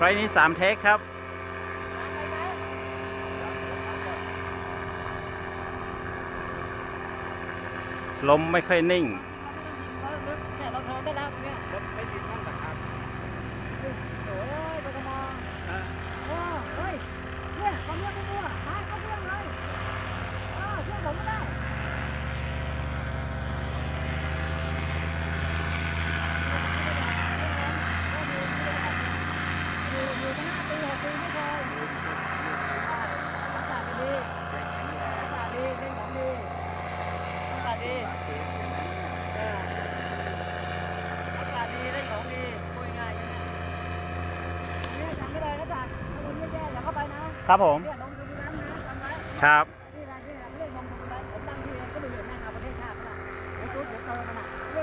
ไฟนี้สามเทคครับลมไม่ค่อยนิ่ง เนี่ยเราเทิร์นได้แล้วเนี่ย รถไม่ติดตั้งแต่ครับ โอ้ยกทมโอ้เฮ้ยเนี่ยตอนนี้ไม่มั่วมาเข้าเครื่องเลยเออเชื่อผมก็ได้อยู่อยู่กันห้าปีหกปีไม่เคยอากาศดีอากาศดีเล่นของดีอากาศดีเอออากาศดีเล่นของดีพูดง่ายๆเนี่ยจำไม่ได้นะจ๊ะถ้าคนแย่ๆอย่าเข้าไปนะครับ ผม เนี่ยลงทุนนั้นนะจำไว้ ครับ นี่แหละนี่แหละเรียกลงทุนนั้นผมตั้งที่เองก็ไม่เหลือแน่นอนประเทศชาตินะไอ้ตุ๊ดเดี๋ยวเติมมันอะเรียก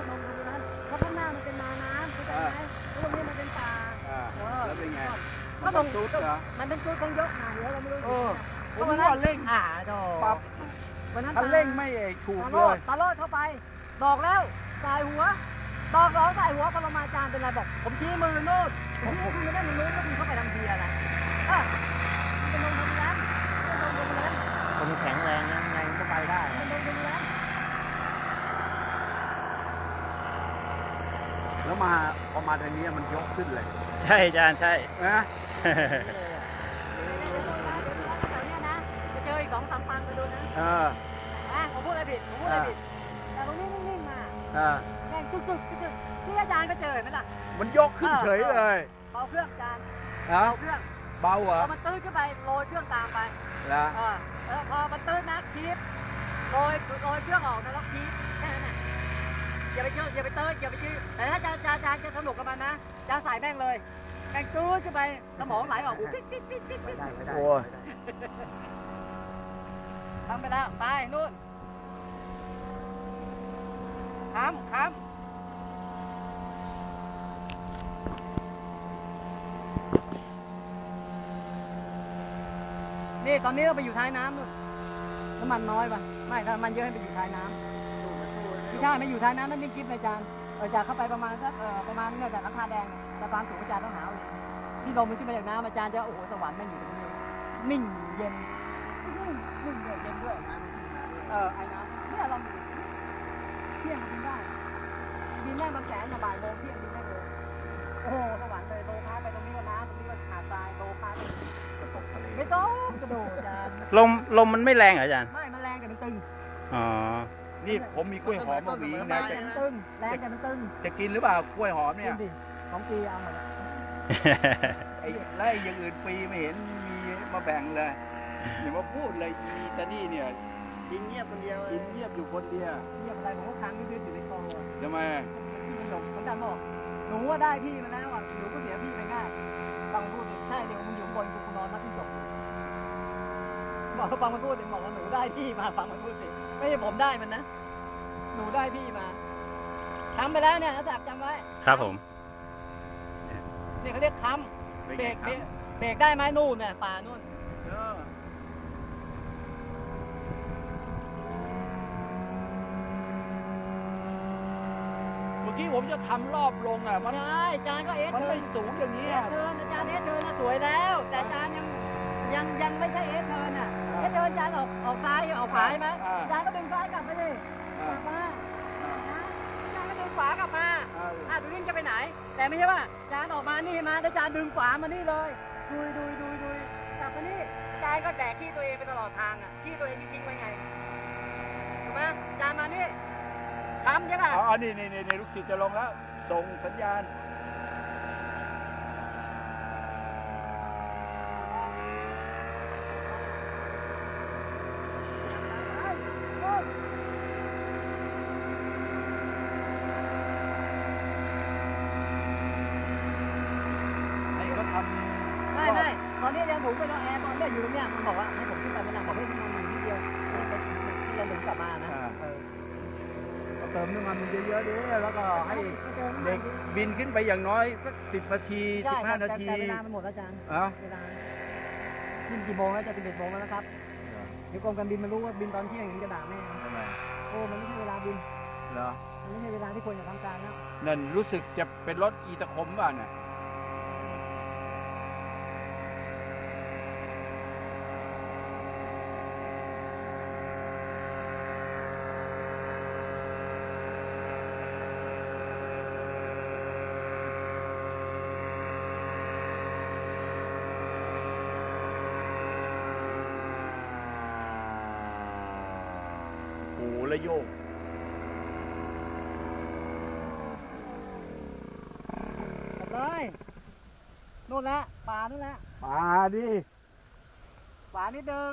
ลงทุนนั้นเพราะข้างหน้ามันเป็นนาน้ำเข้าใจไหมตรงนี้มันเป็นป่าอ่าเออแล้วเป็นไงก็ตรงซุดเหรอมันเป็นจุดคงยกหาหัวเราไม่รู้เออก็วันนั้นเร่งหาดอกปั๊บวันนั้นคันเร่งไม่เอกถูกตาเลโลดยตาโลดเข้าไป บอกแล้วสายหัวบอกร้องสายหัวปรมาจารย์เป็นไรบอก ผมชี้มือโน่นผมชี้มือนั่นมันรู้ว่ามันเข้าไปทำทีอะไรเออมันเป็นลงทุนนั้น มันเป็นลงทุนนั้นผมแข็งแรงยังไงก็ไปได้มันเป็นลงทุนนั้นแล้วมาพอมาทางนี้มันยกขึ้นเลย ใช่อาจารย์ใช่นะเนี่ยนะจะเจออีกสองสามปังไปดูนะเอออะผมพูดอะไรผิดผมพูดอะไรผิดแต่ตรงนี้นิ่งๆมาเออแม่งจุกจุกจุกจุกที่อาจารย์ก็เจอเห็นไหมล่ะ มันยกขึ้นเฉยเลยเบาเครื่องอาจารย์นะเบาเครื่อง เบาเหรพออมันตื้นขึ้นไปโรยเครื่องตามไปแล้วเออเออพอมันตื้นนะคีบโรยโรยเครื่องออกนะแล้วคีบแค่นั้นน่ะอย่าไปเชื่ออย่าไปเติร์อย่าไปชื่อแต่ถ้าอาจารย์อาจารย์จะสนุกกับมันนะอาจารย์ใส่แม่งเลยแม่งตื้นขึ้นไปสมองไหลออกปิ๊กปิ๊กปิ๊กปิ๊กปิ๊กโอ้ยทำไปแล้วไปนู่นค้ำค้ำ นี่ตอนนี้เราไปอยู่ท้ายน้ำนู่นน้ำมันน้อยป่ะ ไม่ถ้าน้ำมันเยอะให้ไปอยู่ท้ายน้ำไม่ใช่ไม่อยู่ท้ายน้ำนั่นยิ่งคิดนะอาจารย์เออจากเข้าไปประมาณสักเออประมาณเนี่ยจากราคาแดงเนี่ยสะพานสูงอาจารย์ต้องหาเอาเองที่ลมมันขึ้นมาจากน้ำอาจารย์จะโอ้โหสวรรค์แม่อยู่ตรงนี้นิ่งเย็นนิ่งเย็นด้วยเออไอ้น้ำเนี่ยเราเที่ยงบินได้บินได้บางแสนนะบ่ายโมงเที่ยงบินได้ ระโดดจานลมลมมันไม่แรงเหรออาจารย์ ไม่มันแรงแต่มันตึงอ๋อ นี่ผมมีกล้วยหอมมาหวีนะจะมันตึงแรงแต่มันตึงจะกินหรือเปล่ากล้วยหอมเนี่ยกินดิของปีเอาหมดอะไอ้ไล่อย่างอื่นปีไม่เห็นมีมาแบ่งเลยอย่ามาพูดเลยอีตานี่เนี่ยยิงเงียบคนเดียวเลกิยนเงียบอยู่คนเดียวเงียบอะไรผมก็ค้างยืดๆอยู่ในคลองเลยทำไมที่มันหลงมันดันบอกหนูว่าได้พี่มาแล้วอะหนูก็เสียพี่ไปง่ายฟังพูดดิใช่เดี๋ยวมึงอยู่ข้างบนกูกูนอนมาที่จบ บอกว่าฟังมันพูดดิบอกว่าหนูได้พี่มาฟังมันพูดสิไม่ใช่ผมได้มันนะหนูได้พี่มาทำไปแล้วเนี่ยนะจับจำไว้ครับผมนี่เขาเรียกค้เป็นำเบรไงกคเบรรับกเบรกได้ไหมนู่นเนี่ยป่านู่นเออเมื่อกี้ผมจะทำรอบลงอะมันใช่อาจารย์ก็เอสมันเทิไม่ร์นสูงอย่างนี้เออะสเทิร์นอาจารย์เอสเทิร์นน่ะสวยแล้ว แต่อาจารย์ยังยังยังไม่ใช่เอสเทิร์นอะ เอสเทิร์นอาจารย์ออกออกซ้ายออกขวาใช่ไหมอาจารย์ก็ดึงซ้ายกลับไปดิกอ่าลับมาอ่านะอาจารย์ก็ดึงขวากลับมาอ่าอะดูนี่จะไปไหน แต่ไม่ใช่ว่าอาจารย์ออกมานี่มาแล้วอาจารย์ดึงขวามานี่เลยดุยดุยดุยดุยกลับมานี่อาจารย์ก็แดกขี้ตัวเองไปตลอดทางอะขี้ตัวเองทิ้งๆไว้ไงถูกไหมอาจารย์มานี่ทำใช่ป่ะ อ๋อนี่นี่นี่นี่ลูกศิษย์จะลงแล้ว ส่งสัญญาณ ให้เขาทำ ไม่ไม่ ตอนนี้ยังถูกไปแล้วแอร์ตอนเนี้ยอยู่ตรงเนี้ยมันบอกว่าให้ผมขึ้นไปไม่ได้บอกให้มันมาอยู่นิดเดียวที่เราถึงกลับมานะอ่าเออเอาเติมน้ำมันเยอะๆดิแล้วก็ให้เดินเด็กบินขึ้นไปอย่างน้อยสักสิบนาทีใช่สิบคห้ารับนาทีแต่เวลามันหมดแล้วอาจารย์อ๋อเวลาขึ้นกี่โมงแล้วจะสิบเอ็ดโมงแล้วนะครับเดี๋ยวกรมการบินมันรู้ว่าบินตอนเที่ยงอย่างนี้จะด่าแม่ทำไมโอ้มันไม่ใช่เวลาบินเหรอมันไม่ใช่เวลาที่ควรจะทำการแล้วนั่นรู้สึกจะเป็นรถอีตะคมบ้านน่ะ แล้วโยกกลับเลยนู่นละป่านู่นละมาดิฝานิดนึง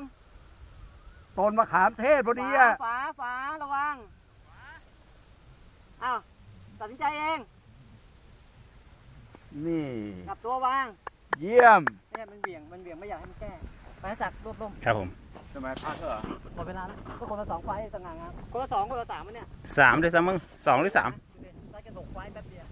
ต้นมะขามเทศพอดีอะ ฝาฝาระวังอ้าวตัดสินใจเองนี่ กลับตัววางเยี่ยม เนี่ยมันเบี่ยงมันเบี่ยงไม่อยากให้มันแก้ไปให้สักรวบรวมครับผม ทำไมพักเหรอหมดเวลาแล้วก็คนละสองไฟล์ต่างหากครคนละสองคนละสามมันเนี่ยสามด้ยซ้ำมึงสองหรือสามได้แค่สไฟแป๊บเดียว